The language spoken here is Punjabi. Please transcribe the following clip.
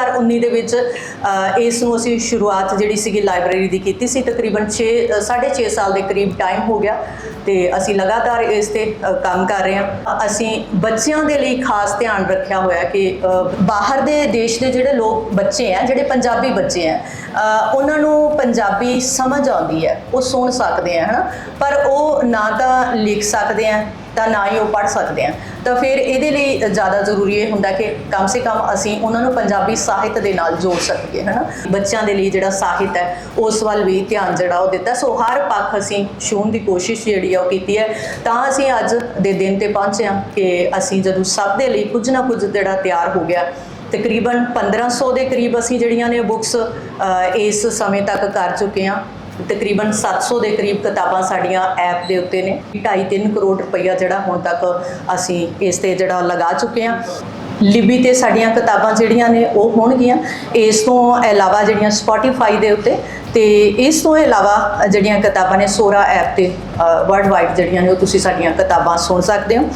2019 ਦੇ ਵਿੱਚ ਇਸ ਨੂੰ ਅਸੀਂ ਸ਼ੁਰੂਆਤ ਜਿਹੜੀ ਸੀਗੀ ਲਾਇਬ੍ਰੇਰੀ ਦੀ ਕੀਤੀ ਸੀ, ਤਕਰੀਬਨ 6 6.5 ਸਾਲ ਦੇ ਕਰੀਬ ਟਾਈਮ ਹੋ ਗਿਆ ਤੇ ਅਸੀਂ ਲਗਾਤਾਰ ਇਸ ਤੇ ਕੰਮ ਕਰ ਰਹੇ ਹਾਂ। ਅਸੀਂ ਬੱਚਿਆਂ ਦੇ ਲਈ ਖਾਸ ਧਿਆਨ ਰੱਖਿਆ ਹੋਇਆ ਕਿ ਬਾਹਰ ਦੇ ਦੇਸ਼ ਦੇ ਜਿਹੜੇ ਲੋਕ ਬੱਚੇ ਆ, ਜਿਹੜੇ ਪੰਜਾਬੀ ਬੱਚੇ ਆ ਉਹਨਾਂ ਨੂੰ ਪੰਜਾਬੀ ਸਮਝ ਆਉਂਦੀ ਹੈ, ਉਹ ਸੁਣ ਸਕਦੇ ਆ, ਹਨਾ? ਪਰ ਉਹ ਨਾ ਤਾਂ ਲਿਖ ਸਕਦੇ ਆ ਤਾਂ ਨਾ ਹੀ ਉਹ ਪੜ੍ਹ ਸਕਦੇ ਆ। ਤਾਂ ਫਿਰ ਇਹਦੇ ਲਈ ਜ਼ਿਆਦਾ ਜ਼ਰੂਰੀ ਇਹ ਹੁੰਦਾ ਕਿ ਕਮ ਸੇ ਕਮ ਅਸੀਂ ਉਹਨਾਂ ਨੂੰ ਪੰਜਾਬੀ ਸਾਹਿਤ ਦੇ ਨਾਲ ਜੋੜ ਸਕੀਏ, ਹਨਾ? ਬੱਚਿਆਂ ਦੇ ਲਈ ਜਿਹੜਾ ਸਾਹਿਤ ਹੈ, ਉਸ ਵੱਲ ਵੀ ਧਿਆਨ ਜਿਹੜਾ ਉਹ ਦਿੱਤਾ। ਸੋ ਹਰ ਪੱਖ ਅਸੀਂ ਛੂਹਣ ਦੀ ਕੋਸ਼ਿਸ਼ ਜਿਹੜੀ ਆ ਉਹ ਕੀਤੀ ਹੈ। ਤਾਂ ਅਸੀਂ ਅੱਜ ਦੇ ਦਿਨ ਤੇ ਪਹੁੰਚੇ ਹਾਂ ਕਿ ਅਸੀਂ ਜਦੋਂ ਸਭ ਦੇ ਲਈ ਕੁਝ ਨਾ ਕੁਝ ਜਿਹੜਾ ਤਿਆਰ ਹੋ ਗਿਆ, ਤਕਰੀਬਨ 1500 ਦੇ ਕਰੀਬ ਅਸੀਂ ਜਿਹੜੀਆਂ ਨੇ ਬੁੱਕਸ ਇਸ ਸਮੇਂ ਤੱਕ ਕਰ ਚੁੱਕੇ ਹਾਂ। ਤਕਰੀਬਨ 700 ਦੇ ਕਰੀਬ ਕਿਤਾਬਾਂ ਸਾਡੀਆਂ ਐਪ ਦੇ ਉੱਤੇ ਨੇ। 2.5-3 ਕਰੋੜ ਰੁਪਈਆ ਜਿਹੜਾ ਹੁਣ ਤੱਕ ਅਸੀਂ ਇਸ ਤੇ ਜਿਹੜਾ ਲਗਾ ਚੁੱਕੇ ਹਾਂ। ਲਿਬੀ ਤੇ ਸਾਡੀਆਂ ਕਿਤਾਬਾਂ ਜਿਹੜੀਆਂ ਨੇ, ਉਹ ਹੋਣਗੀਆਂ। ਇਸ ਤੋਂ ਇਲਾਵਾ ਜਿਹੜੀਆਂ ਸਪੋਟੀਫਾਈ ਦੇ ਉੱਤੇ ਤੇ ਇਸ ਤੋਂ ਇਲਾਵਾ ਜਿਹੜੀਆਂ ਕਿਤਾਬਾਂ ਨੇ ਸੋਰਾ ਐਪ ਤੇ ਵਰਲਡ ਵਾਈਡ ਜਿਹੜੀਆਂ ਨੇ, ਉਹ ਤੁਸੀਂ ਸਾਡੀਆਂ ਕਿਤਾਬਾਂ ਸੁਣ ਸਕਦੇ ਹੋ।